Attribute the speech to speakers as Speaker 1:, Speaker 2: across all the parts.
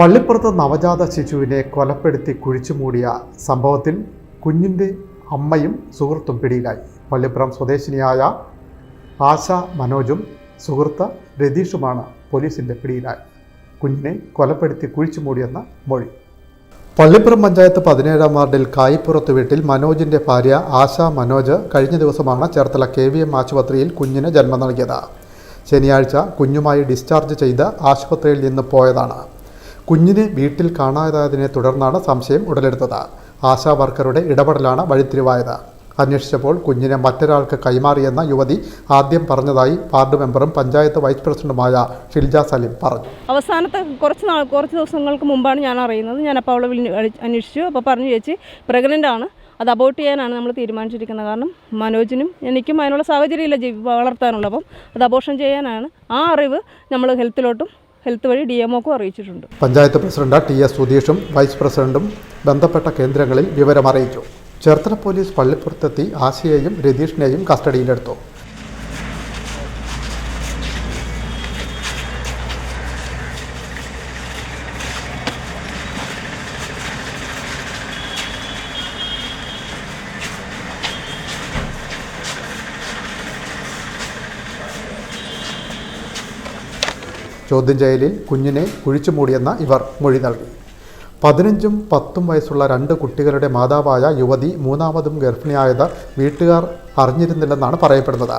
Speaker 1: പള്ളിപ്പുറത്ത് നവജാത ശിശുവിനെ കൊലപ്പെടുത്തി കുഴിച്ചുമൂടിയ സംഭവത്തിൽ കുഞ്ഞിന്റെ അമ്മയും സുഹൃത്തും പിടിയിലായി. പള്ളിപ്പുറം സ്വദേശിനിയായ ആശ മനോജും സുഹൃത്ത് രതീഷുമാണ് പോലീസിന്റെ പിടിയിലായി. കുഞ്ഞിനെ കൊലപ്പെടുത്തി കുഴിച്ചുമൂടിയെന്ന മൊഴി. പള്ളിപ്പുറം പഞ്ചായത്ത് പതിനേഴാം വാർഡിൽ കായിപ്പുറത്ത് വീട്ടിൽ മനോജിന്റെ ഭാര്യ ആശ മനോജ് കഴിഞ്ഞ ദിവസമാണ് ചേർത്തല കെ വി എം ആശുപത്രിയിൽ കുഞ്ഞിന് ജന്മം നൽകിയത്. ശനിയാഴ്ച കുഞ്ഞുമായി ഡിസ്ചാർജ് ചെയ്ത് ആശുപത്രിയിൽ നിന്ന് പോയതാണ്. കുഞ്ഞിനെ വീട്ടിൽ കാണാതായതിനെ തുടർന്നാണ് സംശയം ഉടലെടുത്തത്. ആശാ വർക്കറുടെ ഇടപെടലാണ് വഴിത്തിരിവായത്. അന്വേഷിച്ചപ്പോൾ കുഞ്ഞിനെ മറ്റൊരാൾക്ക് കൈമാറിയെന്ന യുവതി ആദ്യം പറഞ്ഞതായി വാർഡ് മെമ്പറും പഞ്ചായത്ത് വൈസ് പ്രസിഡന്റുമായ ഷിൽജ സലിം പറഞ്ഞു.
Speaker 2: അവസാനത്തെ കുറച്ച് നാൾ കുറച്ച് ദിവസങ്ങൾക്ക് മുമ്പാണ് ഞാൻ അറിയുന്നത്. ഞാൻ അപ്പോൾ അവളെ വിളി- അന്വേഷിച്ചു. അപ്പോൾ പറഞ്ഞു ചേച്ചി പ്രഗ്നന്റ് ആണ്. അത് അബോട്ട് ചെയ്യാനാണ് നമ്മൾ തീരുമാനിച്ചിരിക്കുന്നത്. കാരണം മനോജിനും എനിക്കും അതിനുള്ള സാഹചര്യമില്ല. ജീവി വളർത്താനുള്ള അപ്പം അത് അബോഷൻ ചെയ്യാനാണ്. ആ അറിവ് നമ്മൾ ഹെൽത്തിലോട്ടും ഹെൽത്ത് വഴി ഡി എം ഒക്കെ അറിയിച്ചിട്ടുണ്ട്.
Speaker 1: പഞ്ചായത്ത് പ്രസിഡന്റ് ടി എസ് സുധീഷും വൈസ് പ്രസിഡന്റും ബന്ധപ്പെട്ട കേന്ദ്രങ്ങളിൽ വിവരം അറിയിച്ചു ചേർത്തല പോലീസ് പള്ളിപ്പുറത്തെത്തി ആശയെയും രതീഷിനെയും കസ്റ്റഡിയിലെടുത്തു. ചോദ്യം ചെയ്യലിൽ കുഞ്ഞിനെ കുഴിച്ചു മൂടിയെന്ന ഇവർ മൊഴി നൽകി. പതിനഞ്ചും പത്തും വയസ്സുള്ള രണ്ട് കുട്ടികളുടെ മാതാവായ യുവതി മൂന്നാമതും ഗർഭിണിയായത് വീട്ടുകാർ അറിഞ്ഞിരുന്നില്ലെന്നാണ് പറയപ്പെടുന്നത്.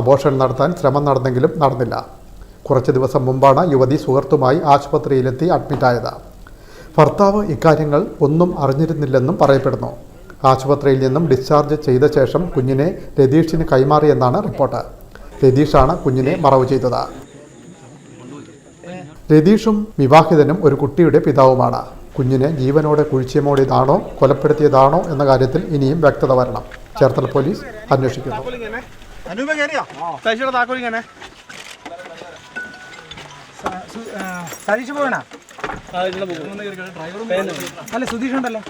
Speaker 1: അബോഷൻ നടത്താൻ ശ്രമം നടന്നെങ്കിലും നടന്നില്ല. കുറച്ച് ദിവസം മുമ്പാണ് യുവതി സുഹൃത്തുമായി ആശുപത്രിയിലെത്തി അഡ്മിറ്റായത്. ഭർത്താവ് ഇക്കാര്യങ്ങൾ ഒന്നും അറിഞ്ഞിരുന്നില്ലെന്നും പറയപ്പെടുന്നു. ആശുപത്രിയിൽ നിന്നും ഡിസ്ചാർജ് ചെയ്ത ശേഷം കുഞ്ഞിനെ രതീഷിന് കൈമാറിയെന്നാണ് റിപ്പോർട്ട്. രതീഷാണ് കുഞ്ഞിനെ മറവ് ചെയ്തത്. രതീഷും വിവാഹിതനും ഒരു കുട്ടിയുടെ പിതാവുമാണ്. കുഞ്ഞിനെ ജീവനോടെ കുഴിച്ചുമോടിയതാണോ കൊലപ്പെടുത്തിയതാണോ എന്ന കാര്യത്തിൽ ഇനിയും വ്യക്തത വരണം. ചേർത്തല പോലീസ് അന്വേഷിക്കുന്നു.
Speaker 3: സതീഷ് പോകണ അല്ല സുധീഷ് ഉണ്ടല്ലോ.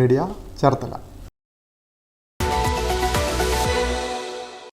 Speaker 1: മീഡിയ ചേർത്തല.